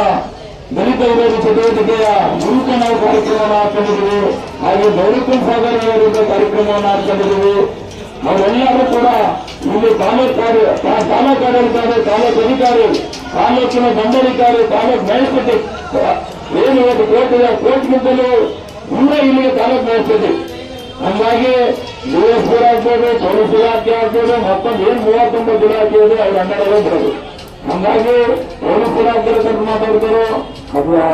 ದಲಿತ ವಿರೋಧಿ ಚಟುವಟಿಕೆಯ ಮೂಲಕ ನಾವು ಕಾರ್ಯಕ್ರಮವನ್ನು ಹಾಕೊಂಡಿದ್ದೀವಿ. ಹಾಗೆ ಗೌರವ ಸಾಗರ ಕಾರ್ಯಕ್ರಮವನ್ನು ಹಾಕೊಂಡಿದ್ದೀವಿ. ಅವರೆಲ್ಲರೂ ಕೂಡ ಇಲ್ಲಿ ತಾಲೂಕು ತಾಲೂಕು ಆಡಳಿತಾರೆ ತಾಲೂಕು ಅಧಿಕಾರಿ ತಾಲೂಕಿನ ದಂಡಾಧಿಕಾರಿ ತಾಲೂಕು ಮೇಲ್ಪಟ್ಟಿ ಏನು ಇವತ್ತು ಕೋರ್ಟ್ ಇದೆ ಕೋರ್ಟ್ಗಿಂತಲೂ ದೂರ ಇಲ್ಲಿಗೆ ತಾಲೂಕು ಮೇಲ್ಪಟ್ಟಿ ಹಂಗಾಗಿ ಡಿಎಸ್ಪಿ ಆಗ್ಬೋದು, ಪೊಲೀಸ್ ಇಲಾಖೆ ಆಗ್ಬೋದು, ಮತ್ತೊಂದು ಏನ್ ಮೂವತ್ತೊಂಬತ್ತು ಇಲಾಖೆ ಇದೆ ಅವ್ರ ಅಂಡರಲ್ಲೇ ಬರೋದು ಹಂಗಾಗಿ ಪೊಲೀಸ್ ಇಲಾಖೆ ಕರ್ದು ಮಾತಾಡ್ತಾರೋ, ಅಥವಾ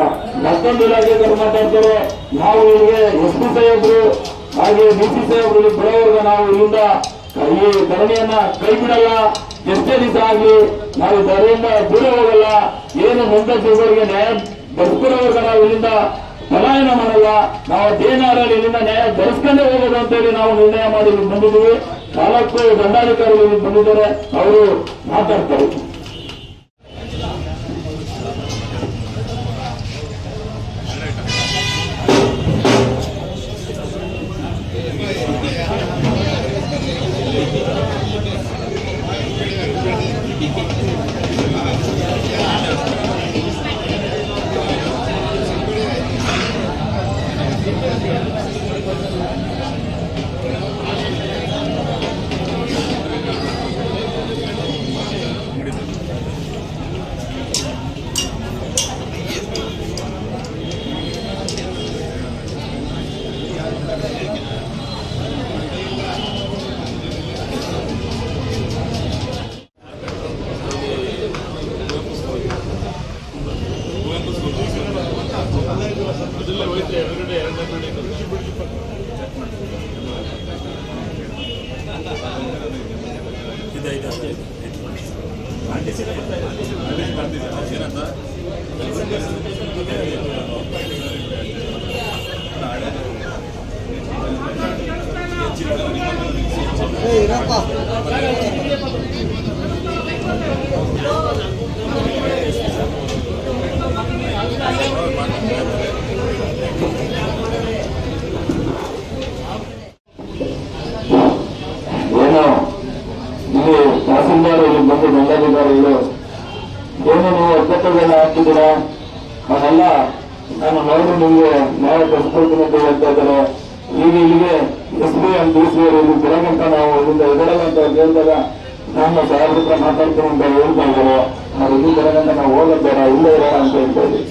ಮತ್ತೊಂದು ಇಲಾಖೆ ಕರ್ದು ಮಾತಾಡ್ತಾರೋ, ನಾವು ಇಲ್ಲಿಗೆ ಎಸ್ ಪಿ ಸಾಹೇಬ್ರು ಹಾಗೆ ಡಿಸಿಸಿಐ ಅವರಲ್ಲಿ ಬರೋವರೆಗೂ ನಾವು ಇಲ್ಲಿಂದ ಈ ಧರಣಿಯನ್ನ ಕೈ ಬಿಡಲ್ಲ ಎಷ್ಟೇ ದಿವಸ ಆಗ್ಲಿ ನಾವು ಧರಣಿಯಿಂದ ದೂರ ಹೋಗಲ್ಲ. ಏನು ಮುಂದಕ್ಕೆ ನ್ಯಾಯ ಬದುಕಿರೋವರೆಗೂ ನಾವು ಇಲ್ಲಿಂದ ಪಲಾಯನ ಮಾಡಲ್ಲ. ನಾವು ದೇನಾರಲ್ಲಿ ಇಲ್ಲಿಂದ ನ್ಯಾಯ ಧರಿಸ್ಕೊಂಡೇ ಹೋಗೋದು ಅಂತೇಳಿ ನಾವು ನಿರ್ಣಯ ಮಾಡಿ ಬಂದಿದ್ದೀವಿ. ತಾಲೂಕು ದಂಡಾಧಿಕಾರಿಗಳು ಬಂದಿದ್ದಾರೆ. ಅವರು ಮಾತಾಡ್ತಾರೆ. ಏನು ಹಾಕ್ತಿದ್ದೀರಾ ಅದೆಲ್ಲ ನಾನು ನೋಡಿ ನಿಮಗೆ ನ್ಯಾಯ ತರಿಸ್ಕೊಳ್ತೀನಿ ಅಂತ ಹೇಳ್ತಾ ಇದ್ದಾರೆ ಈಗ ಇಲ್ಲಿಗೆ S B M D C ಅವರು ಬರೋಕ್ಕಂತ ನಾವು ಇಲ್ಲಿಂದ ಎದುರಲ್ಲ ಅಂತ ಹೇಳಿದಾಗ ನಾನು ಸಾರ್ವಜನಿಕ ಮಾತಾಡ್ತೀನಿ ಅಂತ ಹೇಳ್ತಾ ಇದ್ದಾರೆ. ನಾವು ಇಲ್ಲಿ ಬರೋಕ್ಕಂತ ನಾವು ಹೋಗೋದು ಬೇಡ, ಇಲ್ಲೇ ಇರೋಣ ಅಂತ ಹೇಳ್ತಾ ಇದ್ದೀವಿ.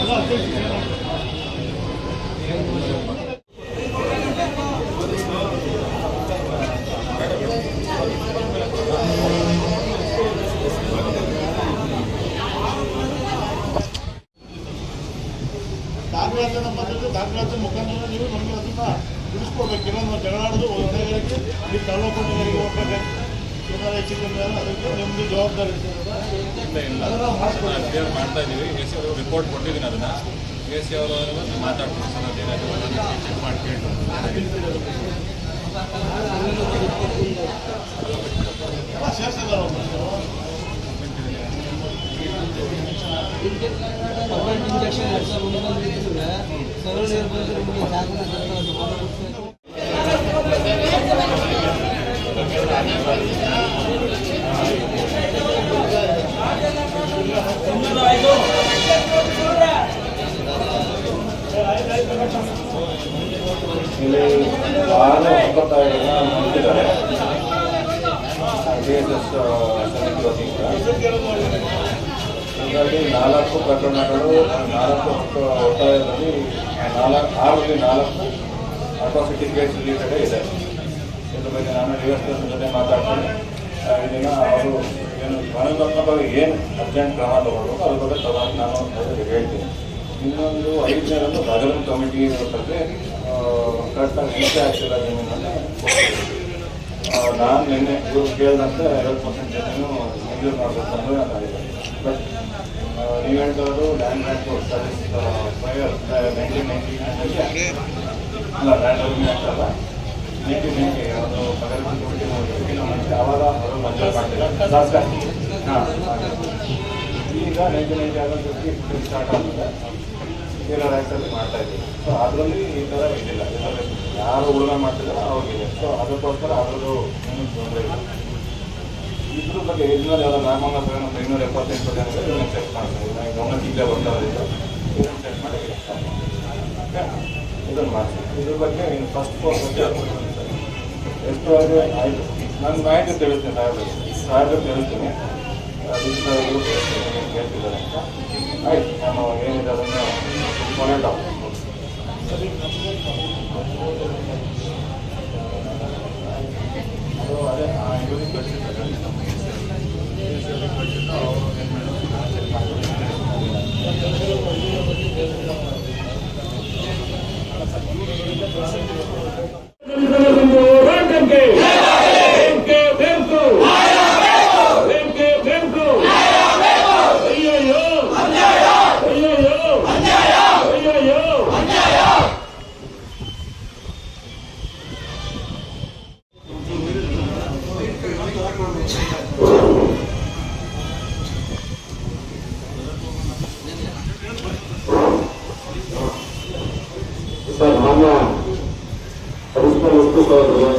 ದಾಖಲಾತಿ ಹೋಗ್ಬೇಕು ಏನಾದ್ರು ಹೆಚ್ಚು ಕಮ್ಮಿ ಅದಕ್ಕೆ ನಿಮ್ಮದು ಜವಾಬ್ದಾರಿ ಇಲ್ಲ ಕ್ಲಿಯರ್ ಮಾಡ್ತಾ ಇದ್ದೀವಿ. ಎ ಸಿ ಅವರು ರಿಪೋರ್ಟ್ ಕೊಟ್ಟಿದ್ದೀನಿ ಅದನ್ನ. ಎ ಸಿ ಅವರು ಮಾತಾಡ್ತೀನಿ ಸರ್ ಅದೇನಾದ್ರು ಚೆಕ್ ಮಾಡಿ. ಇಂಜೆಕ್ಷನ್ ಎರಡು ಸಾವಿರ ಒಂದು ಬಂದಿದ್ರೆ ಸರಳ ನೀರು ಬಂದ್ರೆ ನಿಮಗೆ ಜಾಗೃತಿ ಇಲ್ಲಿ ಆರು ಇಪ್ಪತ್ತೈದನ್ನ ಮುಗಿಸಿದ್ದಾರೆ ಡಿ ಎಸ್ ಎಸ್ ಇದರಲ್ಲಿ ನಾಲ್ಕು ಪ್ರಕರಣಗಳು, ನಾಲ್ಕು ಒತ್ತಾಯದಲ್ಲಿ ನಾಲ್ಕು ಆರಲ್ಲಿ ನಾಲ್ಕು ಅಟ್ರಾಸಿಟಿ ಕೇಸ್ ಕಡೆ ಇದೆ. ಇದ್ರ ಬಗ್ಗೆ ನಾನು ಡಿ ಎಸ್ ಎಸ್ ಜೊತೆ ಮಾತಾಡ್ತೀನಿ. ಇದನ್ನು ಅವರು ಏನು ಕಾನೂನಾತ್ಮಕವಾಗಿ ಏನು ಅರ್ಜೆಂಟ್ ಕ್ರಮ ತಗೊಳ್ಬೇಕು, ಅದ್ರ ಬಗ್ಗೆ ತಗೊಂಡು ನಾನು ಹೇಳ್ತೀನಿ. ಇನ್ನೊಂದು ಐದನೇರಂದು ನಗರ ಕಮಿಟಿ ಬಗ್ಗೆ ಕರೆಕ್ಟಾಗಿ ಹಿಂಸೆ ಆಗ್ತಿಲ್ಲ ಜಮೀನನ್ನು ನಾನು ನಿನ್ನೆ ಇವರು ಕೇಳಿದಂತೆ ಐವತ್ತು ಪರ್ಸೆಂಟ್ ಜಮೀನು ಮಂಜೂರು ಮಾಡಬೇಕು ಅಂದ್ರೆ ನಾನಿದೆ ಬಟ್ ನೀವು ಹೇಳ್ತಿರೋದು land transport service prior nineteen ninety ಅಲ್ಲ ಲ್ಯಾಂಡ್ ರೆವಿನ್ಯೂ ಆ್ಯಕ್ಟ್ ಅಲ್ಲ. ಮೇಕೆ ಮೇಕೆ ಅದು ಪಗಾರ ಕಮಿಟಿ ಅವಾಗ ಅವರು ಮಂಜೂರು ಮಾಡ್ತಿಲ್ಲ ಹಾಂ ಈಗ ನೈಂಟಿ ನೈನ್ಟಿ ಆಗೋದಕ್ಕೆ ಸ್ಟಾರ್ಟ್ ಆಗಿದೆ. ಬೇರೆ ರಾಜ್ಯದಲ್ಲಿ ಮಾಡ್ತಾ ಇದ್ದೀವಿ. ಸೊ ಅದರಲ್ಲಿ ಈ ಥರ ಇದಿಲ್ಲ ಯಾರು ಉಳುಮೆ ಮಾಡ್ತಿದ್ದಾರೆ ಅವ್ರಿಗಿದೆ ಸೊ ಅದಕ್ಕೋಸ್ಕರ ಅದರದ್ದು ಏನು ತೊಂದರೆ ಇಲ್ಲ. ಇದ್ರ ಬಗ್ಗೆ ಇನ್ನೂರ ಯಾವ್ದು ನಾರ್ಮಲ್ ಒಂದು ಇನ್ನೂರ ಎಪ್ಪತ್ತೆಂಟು ಜನ ಇದನ್ನು ಚೆಕ್ ಮಾಡ್ತೀವಿ. ಈಗ ಗಮನಕ್ಕೆ ಇಲ್ಲೇ ಬರ್ತಾ ಇದ್ದಾರೆ ಇದನ್ನು ಚೆಕ್ ಮಾಡಿ? ಇದನ್ನು ಮಾಡ್ತೀನಿ ಇದ್ರ ಬಗ್ಗೆ ಇನ್ನು ಫಸ್ಟ್ ಫೋರ್ ಬಗ್ಗೆ ಎಷ್ಟು ಆಗಿ ಆಯಿತು. ನಾನು ಮಾಹಿತಿ ತಿಳಿಸ್ತೀನಿ ಸಾಹೇಬ್ರಿಗೆ ಸಾಹೇಬ್ರು ತಿಳಿಸ್ತೀನಿ. ಅಧಿಕಾರಿಗಳು ತಿಳಿಸ್ತೀನಿ ಏನು ಕೇಳ್ತಿದ್ದಾರೆ ಅಂತ. ಆಯ್ತು ನಾನು ಏನಿದೆ ಅದನ್ನು ಮೊನಿಟ್ ಅದು ಅದೇ ಆ ಇವರಿಗೆ ಕಳಿಸಿದ್ದಾರೆ ನಮ್ಮ ಕಳಿಸಿದ್ದು ಅವರು ಏನು ಮಾಡಿದ್ರು ಚೆಕ್ ಮಾಡ್ಕೊಂಡು ಹೋರಾಟಕ್ಕೆ ಬೇಕೇ ಬೇಕು ಬೇಕೇ ಬೇಕು ಅಯ್ಯಯ್ಯೋ ಅಯ್ಯಯ್ಯೋ ಅಯ್ಯಯ್ಯೋ ಸರ್ ಮಾನ್ಯ ಅಡಿಷನಲ್ ಎಸ್ ಪಿ ಸಾಹೇಬ್ರಿಗೆ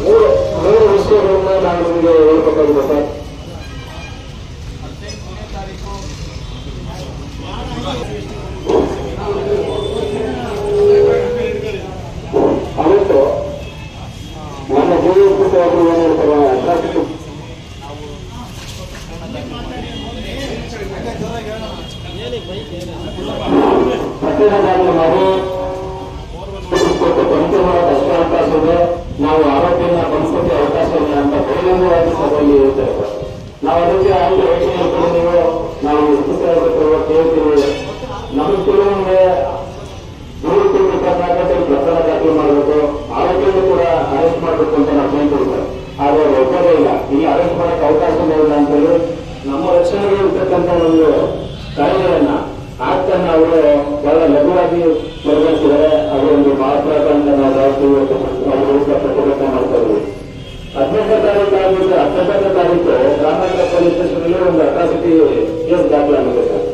ಮೂರು ಮೂರು ವಿಷಯಗಳನ್ನ ನಾನು ನಿಮಗೆ ಹೇಳ್ಬೇಕಾಗಿದೆ ಸರ್ ಅವತ್ತು ಸಾಹೇಬರು ಏನು ಹೇಳ್ತಾರೆ ಅಷ್ಟೇ ಅವಕಾಶ ನಾವು ಆರೋಗ್ಯನ ಬಂಧಿಸೋಕೆ ಅವಕಾಶ ಇಲ್ಲ ಅಂತ ಬಹಿರಂಗವಾಗಿ ಸಭೆಯಲ್ಲಿ. ನಾವು ಅದಕ್ಕೆ ಅಲ್ಲಿ ಯೋಚನೆ ನಾವು ಸೇರಬೇಕು ಕೇಳ್ತೀವಿ ನಮಗೆ ಕೆಲವೊಂದು ತಿಂಗಳು ಇಪ್ಪತ್ನಾಲ್ಕು ಪ್ರಕರಣ ಮಾಡಬೇಕು ಕೂಡ ಅರೆಸ್ಟ್ ಮಾಡಬೇಕು ಅಂತ ನಾವು ಆದ್ರೆ ಒಬ್ಬರೇ ಇಲ್ಲ. ಇಲ್ಲಿ ಅರೆಸ್ಟ್ ಮಾಡಕ್ಕೆ ಅವಕಾಶ ಇಲ್ಲ ಅಂತ ಹೇಳಿ ನಮ್ಮ ರಕ್ಷಣೆಗೆ ಇರ್ತಕ್ಕಂಥ ಒಂದು ಕಾರ್ಯಗಳನ್ನ ಆಗ್ತಾನೆ ಅವರು ಬಹಳ ಲಘುವಾಗಿ ಪರಿಗಣಿಸಿದ್ದಾರೆ ಅದು ಒಂದು ಮಹತ್ವದ ಅಂತ ನಾವು ವಿರುದ್ಧ ಪ್ರತಿಭಟನೆ ಮಾಡ್ತಾ ಇದ್ದೀವಿ. ಹದಿನೆಂಟನೇ ತಾರೀಕು ಆಗಿದ್ದು ಹತ್ತೊಂಬತ್ತನೇ ತಾರೀಕು ಕರ್ನಾಟಕ ಪೊಲೀಸ್ ಸ್ಟೇಷನ್ ಒಂದು ಅಟ್ರಾಸಿಟಿ ಕೇಸ್ ದಾಖಲಾಗಿದೆ ಸರ್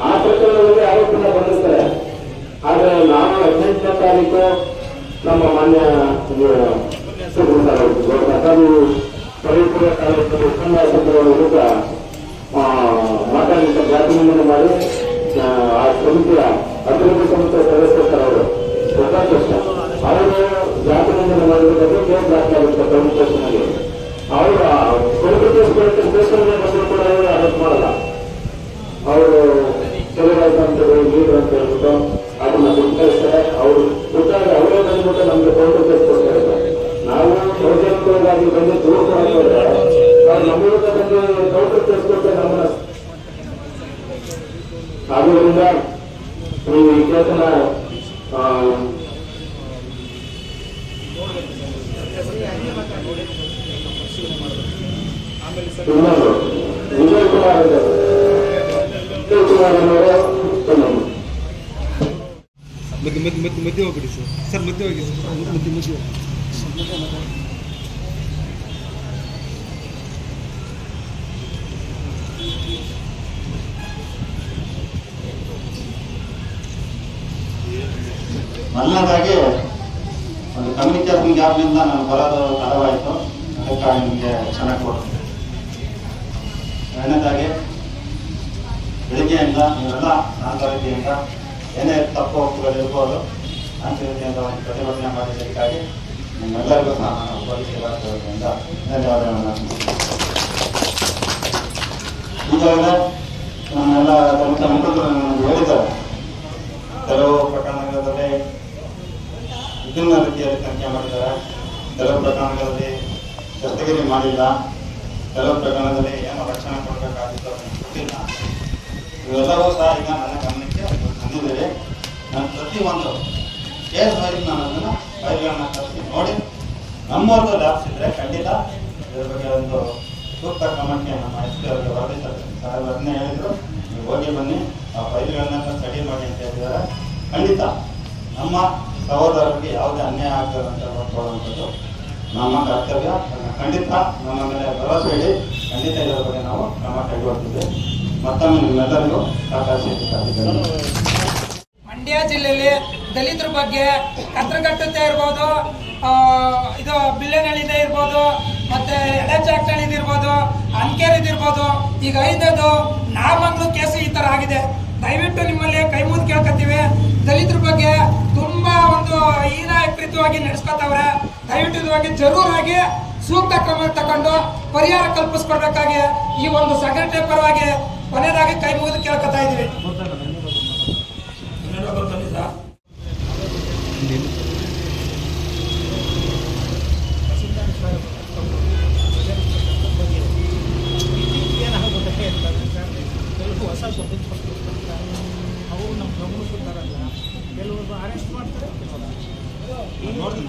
ಆ ಪ್ರಕರಣದಲ್ಲಿ ಆರೋಪನ ಬಂದಿರ್ತಾರೆ ಆದರೆ ನಾನು ಹದಿನೆಂಟನೇ ತಾರೀಕು ನಮ್ಮ ಮಾನ್ಯ ಸರ್ಕಾರಿ ಪದವಿಪೂರ್ವ ಕಾಲೇಜಿನ ಉಪನ್ಯಾಸಕರ ವಿರುದ್ಧ ಆ, ಮಾತಾಡಲಿಕ್ಕೆ ಜಾತಿನಿಂದನೆ ಮಾಡಿ ಆ, ಸಮಿತಿಯ ಅಭಿವೃದ್ಧಿ ಸಮಿತಿಯ ಅವರು ಜಾತಿನಿಂದನೆ ಮಾಡಿರೋದಕ್ಕೆ ಕೇಸ್ ದಾಖಲಾಗುತ್ತೆ ಸ್ಟೇಷನ್ಗೆ ಅವರು ಪೊಲೀಸ್ ಸ್ಟೇಷನ್ಗೆ ಬಂದರೂ ಕೂಡ ಅವರು ಮಾಡಲ್ಲ ಅವರು ಕೆಲವರಾಯ್ತು ಅಂತ ಹೇಳ್ಬಿಟ್ಟು ಅದನ್ನ ಬಿಟ್ಟರಿಸ್ತಾರೆ ಅವರು ಬಿಟ್ಟಾಗ ಅವರೇ ಬಂದ್ಬಿಟ್ಟು ನಮ್ಗೆ ಕೇಸ್ ಕೊಡ್ತಾರೆ. ನಾವು ಸೌಜನ್ಯವಾಗಿ ಬಂದು ದೂರ ಹೋದ್ರೆ ಅವ್ರು ನಮ್ಮ ವಿರುದ್ಧ ಬಂದು ಕೌಂಟರ್ ಕೊಟ್ಟರೆ ನಮ್ಮನ್ನ ಆದ್ದರಿಂದ ನೀವು ಈ ಇನ್ನೊಂದು ವಿಜಯ್ ಕುಮಾರ್ ವಿಜಯ್ ಕುಮಾರ್ ಅನ್ನೋರು ಮಧ್ಯ ಹೋಗ್ಬಿಡಿ ಸರ್. ಸರ್ ಮಧ್ಯ ಹೋಗಿ ಸರ್. ಮಧ್ಯ ಮಧ್ಯ ಮೊದಲನೇದಾಗಿ ಒಂದು ಕಮ್ಯುನಿಕೇಷನ್ ಗ್ಯಾಪ್ನಿಂದ ನಾನು ಬರೋದು ತಡವಾಯಿತು. ಅದಕ್ಕಾಗಿ ನಿಮಗೆ ಚೆನ್ನಾಗಿ ಕೊಡ್ತೀನಿ ಎರಡನೇದಾಗಿ, ಬೆಳಿಗ್ಗೆಯಿಂದ ನೀವೆಲ್ಲ ಶಾಂತರೀತಿಯಿಂದ ಏನೇ ತಪ್ಪು ಒಪ್ಪುಗಳು ಇರ್ಬೋದು ಶಾಂತಿಯುತಿಯಿಂದ ಒಂದು ಪ್ರತಿಭಟನೆ ಮಾಡಿದ್ದಕ್ಕಾಗಿ ನಿಮ್ಮೆಲ್ಲರಿಗೂ ಸಹ ನಾನು ಇಲಾಖೆಯಿಂದ ಧನ್ಯವಾದಗಳನ್ನು. ಈಗಾಗಲೇ ನಮ್ಮೆಲ್ಲ ಹೇಳಿದ್ದಾರೆ. ಕೆಲವು ಪ್ರಕರಣಗಳಲ್ಲಿ ವಿಭಿನ್ನ ರೀತಿಯಲ್ಲಿ ತನಿಖೆ ಮಾಡಿದ್ದಾರೆ. ಕೆಲವು ಪ್ರಕರಣಗಳಲ್ಲಿ ದಸ್ತಗಿರಿ ಮಾಡಿಲ್ಲ. ಕೆಲವು ಪ್ರಕರಣದಲ್ಲಿ ಏನು ರಕ್ಷಣೆ ಕೊಡಬೇಕಾಗಿತ್ತು ಅದನ್ನು ಗೊತ್ತಿಲ್ಲ. ಇವೆಲ್ಲವೂ ಸಹ ಈಗ ನನ್ನ ಗಮನಕ್ಕೆ ತಂದಿದ್ದೀರಿ ನಾನು ಪ್ರತಿಯೊಂದು ಕೇಸ್ ವೈಸ್ ನಾನು ಅದನ್ನು ಫೈಲ್ಗಳನ್ನ ತರಿಸಿ ನೋಡಿ, ನಮ್ಮವ್ರದ್ದು ಲ್ಯಾಬ್ಸ್ ಖಂಡಿತ ಇದ್ರ ಬಗ್ಗೆ ಒಂದು ಸೂಕ್ತ ಕ್ರಮಕ್ಕೆ ನಮ್ಮ ಎಸ್ ಪಿ ಅವರಿಗೆ ವರದಿ ಸರ್ ಅದನ್ನೇ ಹೇಳಿದ್ರು. ನೀವು ಹೋಗಿ ಬನ್ನಿ. ಆ ಫೈಲ್ಗಳನ್ನ ಸ್ಟಡಿ ಮಾಡಿ ಅಂತ ಹೇಳಿದ್ದಾರೆ. ಖಂಡಿತ ನಮ್ಮ ಸಹೋದರರಿಗೆ ಯಾವುದೇ ಅನ್ಯಾಯ ಆಗ್ತದಂತ ನೋಡ್ಕೊಳ್ಳುವಂಥದ್ದು ನಮ್ಮ ಕರ್ತವ್ಯ. ಖಂಡಿತ ನಮ್ಮ ಮೇಲೆ ಭರವಸೆ ಹೇಳಿ ಖಂಡಿತ ಇದರ ಬಗ್ಗೆ ನಾವು ಕ್ರಮ ಕೈಗೊಳ್ತೀವಿ. ಮತ್ತೊಮ್ಮೆ ನಿಮ್ಮೆಲ್ಲರಿಗೂ ಸಾಕಾಶಿದ್ದಾರೆ ಮಂಡ್ಯ ಜಿಲ್ಲೆಯಲ್ಲಿ ದಲಿತರ ಬಗ್ಗೆ ಕತ್ರಗಟ್ಟುತ್ತೆ ಇರ್ಬೋದು ಇದು ಬಿಲ್ಲೆನಳ್ಳಿದೆ ಇರ್ಬೋದು, ಮತ್ತೆ ಎಳೆಚಾಕ್ನಳ್ಳಿದು ಇರ್ಬೋದು ಅನ್ಕೇರಿದು ಇರ್ಬೋದು, ಈಗ ಐದದು ನಾಮಂಗ್ಲು ಕೇಸು ಈ ಥರ ಆಗಿದೆ. ದಯವಿಟ್ಟು ನಿಮ್ಮಲ್ಲಿ ಕೈ ಮುಗಿದು ಕೇಳ್ಕೊತೀವಿ. ದಲಿತರ ಬಗ್ಗೆ ತುಂಬಾ ಒಂದು ಹೀನಾಯಕೃತವಾಗಿ ನಡೆಸ್ಕೊತಾವ್ರೆ. ದಯವಿಟ್ಟು ಇದ್ರ ಬಗ್ಗೆ ಜರೂರಾಗಿ ಸೂಕ್ತ ಕ್ರಮ ತಗೊಂಡು ಪರಿಹಾರ ಕಲ್ಪಿಸ್ಕೊಡ್ಬೇಕಾಗಿ ಈ ಒಂದು ಸಂಘಟನೆ ಪರವಾಗಿ ಕೊನೆಯದಾಗಿ ಕೈ ಮುಗಿದು ಕೇಳ್ಕೊತಾ ಇದೀವಿ ಏನಾಗುತ್ತೆ ಅಂತಂದ್ರೆ ಕೆಲವು ಹೊಸ ಪದ್ಧತಿ ಬರ್ತಿರ್ತಾರೆ ಅವು ನಮ್ಮ ಗಮನಕ್ಕೆ ಬರಲ್ಲ ಕೆಲವರು ಅರೆಸ್ಟ್ ಮಾಡ್ತಾರೆ ಈಗ ನೋಡಿ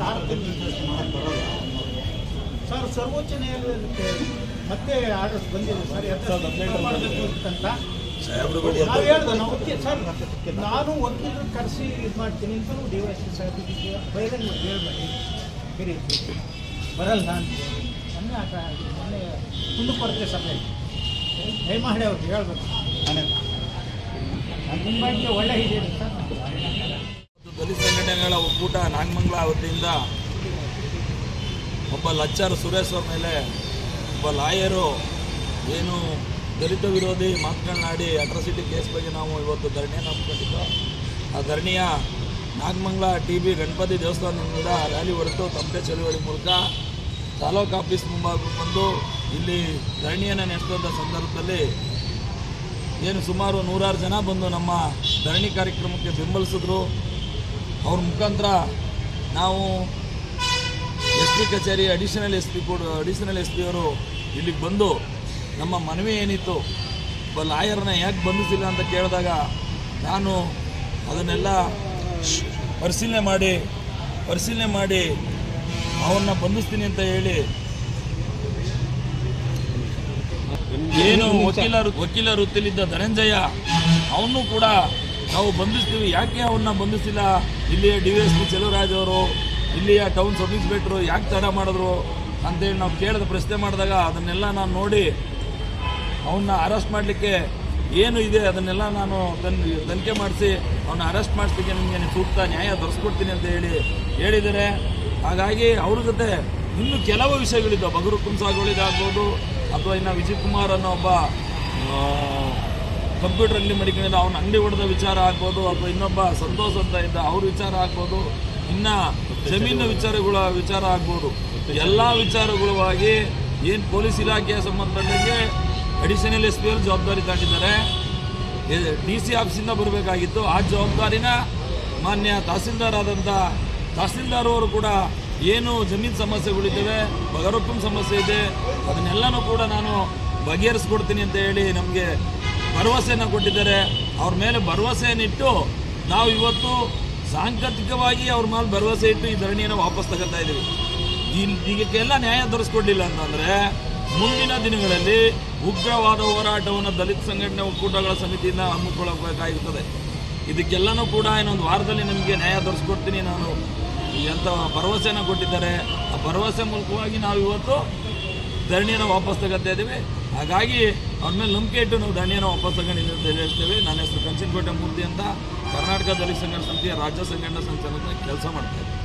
ಸರ್ ಸರ್ವೋಚ್ಚ ನ್ಯಾಯಾಲಯಕ್ಕೆ ಮತ್ತೆ ಆರ್ಡರ್ಸ್ ಬಂದಿದೆ ಸರ್ ಎತ್ತ ಮಾಡಬೇಕು ಅಂತ ನಾವು ಹೇಳ್ದೆ ನಾವು ವಕೀಲ ಸರ್ ನಾನು ವಕೀಲರು ಕರೆಸಿ ಇದು ಮಾಡ್ತೀನಿ ಅಂತ ಡಿ ವೈ ಎಸ್ ಸಾಹೇಬರಿಗೆ ಬೈರಂಗ್ ಹೇಳ್ಬೇಡಿ ಬೇರೆ ಬರಲ್ಲ ಅಂತ ಮೊನ್ನೆ ಆಟ. ಮೊನ್ನೆ ಕುಂದು ಬರುತ್ತೆ ಸಭೆ ದಯಮಾಡಿ ಅವ್ರಿಗೆ ಹೇಳ್ಬೇಕು. ನಿಮ್ಮ ಬಗ್ಗೆ ಒಳ್ಳೆ ಇದೆ ಸರ್ ದಲಿತ ಸಂಘಟನೆಗಳ ಒಕ್ಕೂಟ ನಾಗಮಂಗಲ ವತಿಯಿಂದ ಒಬ್ಬ ಲಚ್ಚರ್ ಸುರೇಶ್ ಅವ್ರ ಮೇಲೆ ಒಬ್ಬ ಲಾಯರು ಏನು ದಲಿತ ವಿರೋಧಿ ಮಾತುಗಳನ್ನಾಡಿ ಅಟ್ರಾಸಿಟಿ ಕೇಸ್ ಬಗ್ಗೆ ನಾವು ಇವತ್ತು ಧರಣಿಯನ್ನು ಹಮ್ಮಿಕೊಂಡಿದ್ದೋ ಆ ಧರಣಿಯ ನಾಗಮಂಗಲ ಟಿ ಬಿ ಗಣಪತಿ ದೇವಸ್ಥಾನದಿಂದ ರ್ಯಾಲಿ ಹೊರಟು ತಂಪೆ ಚಳುವಳಿ ಮೂಲಕ ತಾಲೂಕು ಆಫೀಸ್ ಮುಂಭಾಗ ಬಂದು ಇಲ್ಲಿ ಧರಣಿಯನ್ನು ನಡೆಸಿದಂಥ ಸಂದರ್ಭದಲ್ಲಿ ಏನು ಸುಮಾರು ನೂರಾರು ಜನ ಬಂದು ನಮ್ಮ ಧರಣಿ ಕಾರ್ಯಕ್ರಮಕ್ಕೆ ಬೆಂಬಲಿಸಿದ್ರು. ಅವ್ರ ಮುಖಾಂತರ ನಾವು ಎಸ್ ಪಿ ಕಚೇರಿ ಅಡಿಷನಲ್ ಎಸ್ ಪಿ ಕೂಡ ಅಡಿಷನಲ್ ಎಸ್ ಪಿ ಅವರು ಇಲ್ಲಿಗೆ ಬಂದು ನಮ್ಮ ಮನವಿ ಏನಿತ್ತು, ಒಬ್ಬ ಲಾಯರ್ನ ಯಾಕೆ ಬಂಧಿಸಿಲ್ಲ ಅಂತ ಕೇಳಿದಾಗ ನಾನು ಅದನ್ನೆಲ್ಲ ಪರಿಶೀಲನೆ ಮಾಡಿ ಪರಿಶೀಲನೆ ಮಾಡಿ ಅವನ್ನ ಬಂಧಿಸ್ತೀನಿ ಅಂತ ಹೇಳಿ. ಏನು ವಕೀಲ ವಕೀಲ ವೃತ್ತಿಲಿದ್ದ ಧನಂಜಯ ಅವನು ಕೂಡ ನಾವು ಬಂಧಿಸ್ತೀವಿ. ಯಾಕೆ ಅವನ್ನ ಬಂಧಿಸಿಲ್ಲ? ಇಲ್ಲಿಯ ಡಿ ಎಸ್ ಪಿ ಚೆಲುವರಾಜ್ ಅವರು, ಇಲ್ಲಿಯ ಟೌನ್ ಸಬ್ ಇನ್ಸ್ಪೆಕ್ಟ್ರು ಯಾಕೆ ತಡ ಮಾಡಿದ್ರು ಅಂತೇಳಿ ನಾವು ಕೇಳಿದ ಪ್ರಶ್ನೆ ಮಾಡಿದಾಗ ಅದನ್ನೆಲ್ಲ ನಾನು ನೋಡಿ ಅವನ್ನ ಅರೆಸ್ಟ್ ಮಾಡಲಿಕ್ಕೆ ಏನು ಇದೆ ಅದನ್ನೆಲ್ಲ ನಾನು ತನ್, ತನಿಖೆ ಮಾಡಿಸಿ ಅವನ್ನ ಅರೆಸ್ಟ್ ಮಾಡಿಸ್ಲಿಕ್ಕೆ ನಿಮಗೆ ಸೂಕ್ತ ನ್ಯಾಯ ತರಿಸ್ಕೊಡ್ತೀನಿ ಅಂತ ಹೇಳಿ ಹೇಳಿದ್ದಾರೆ. ಹಾಗಾಗಿ ಅವ್ರ ಜೊತೆ ಇನ್ನು ಕೆಲವು ವಿಷಯಗಳಿದ್ದಾವೆ ಬಗರು ಕುಂಸಾಗಳಿದಾಗ್ಬೋದು ಅಥವಾ ಇನ್ನು ವಿಜಯ್ ಕುಮಾರ್ ಅನ್ನೋ ಒಬ್ಬ ಕಂಪ್ಯೂಟರ್ ಅಲ್ಲಿ ಮಡಿಕೊಂಡಿದ್ದ ಅವನ ಅಂಗಡಿ ಹೊಡೆದ ವಿಚಾರ ಆಗ್ಬೋದು, ಅಥವಾ ಇನ್ನೊಬ್ಬ ಸಂತೋಷ್ ಅಂತ ಇದ್ದ ಅವ್ರ ವಿಚಾರ ಆಗ್ಬೋದು, ಇನ್ನ ಜಮೀನು ವಿಚಾರಗಳ ವಿಚಾರ ಆಗ್ಬೋದು. ಎಲ್ಲ ವಿಚಾರಗಳವಾಗಿ ಏನು ಪೊಲೀಸ್ ಇಲಾಖೆಯ ಸಂಬಂಧಪಟ್ಟಂಗೆ ಅಡಿಷನಲ್ ಎಸ್ ಪಿ ಅವರು ಜವಾಬ್ದಾರಿ ತಗೊಂಡಿದ್ದಾರೆ ಡಿ ಸಿ ಆಫೀಸಿಂದ ಬರಬೇಕಾಗಿತ್ತು. ಆ ಜವಾಬ್ದಾರಿನ ಮಾನ್ಯ ತಹಸೀಲ್ದಾರ್ ಆದಂಥ ತಹಸೀಲ್ದಾರ್ ಅವರು ಕೂಡ ಏನು ಜಮೀನು ಸಮಸ್ಯೆಗಳಿದ್ದಾವೆ ಬಗರೊಪ್ಪಿನ ಸಮಸ್ಯೆ ಇದೆ, ಅದನ್ನೆಲ್ಲನೂ ಕೂಡ ನಾನು ಬಗೆಹರಿಸ್ಕೊಡ್ತೀನಿ ಅಂತ ಹೇಳಿ ನಮಗೆ ಭರವಸೆಯನ್ನು ಕೊಟ್ಟಿದ್ದಾರೆ. ಅವ್ರ ಮೇಲೆ ಭರವಸೆಯನ್ನಿಟ್ಟು ನಾವು ಇವತ್ತು ಸಾಂಕೇತಿಕವಾಗಿ ಅವ್ರ ಮೇಲೆ ಭರವಸೆ ಇಟ್ಟು ಈ ಧರಣಿಯನ್ನು ವಾಪಸ್ ತಗೋತಾ ಇದ್ದೀವಿ ಈಗಕ್ಕೆಲ್ಲ ನ್ಯಾಯ ದೊರಕಿಸ್ಕೊಡ್ಲಿಲ್ಲ ಅಂತಂದರೆ ಮುಂದಿನ ದಿನಗಳಲ್ಲಿ ಉಗ್ರವಾದ ಹೋರಾಟವನ್ನು ದಲಿತ ಸಂಘಟನೆ ಒಕ್ಕೂಟಗಳ ಸಮಿತಿಯಿಂದ ಹಮ್ಮಿಕೊಳ್ಳಬೇಕಾಗುತ್ತದೆ ಇದಕ್ಕೆಲ್ಲನೂ ಕೂಡ ಇನ್ನೊಂದು ವಾರದಲ್ಲಿ ನಿಮಗೆ ನ್ಯಾಯ ತೋರಿಸ್ಕೊಡ್ತೀನಿ ನಾನು. ಎಂಥ ಭರವಸೆಯನ್ನು ಕೊಟ್ಟಿದ್ದಾರೆ. ಆ ಭರವಸೆ ಮೂಲಕವಾಗಿ ನಾವು ಇವತ್ತು ಧರಣಿಯನ್ನು ವಾಪಸ್ ತಗೋತಾ ಇದ್ದೀವಿ. ಹಾಗಾಗಿ ಅವ್ರ ಮೇಲೆ ನಂಬಿಕೆ ಇಟ್ಟು ನಾವು ಧರಣಿಯನ್ನು ವಾಪಸ್ ತಗೊಂಡಿದ್ದೀವಿ ಅಂತ ಹೇಳ್ತೇವೆ. ನನ್ನ ಹೆಸರು ಕಂಚಿನಕೋಟೆ ಮೂರ್ತಿ ಅಂತ ಕರ್ನಾಟಕ ದಲಿತ ಸಂಘಟನೆ ಸಮಿತಿಯ ರಾಜ್ಯ ಸಂಘಟನಾ ಸಂಚಾಲಕ ಕೆಲಸ ಮಾಡ್ತಾ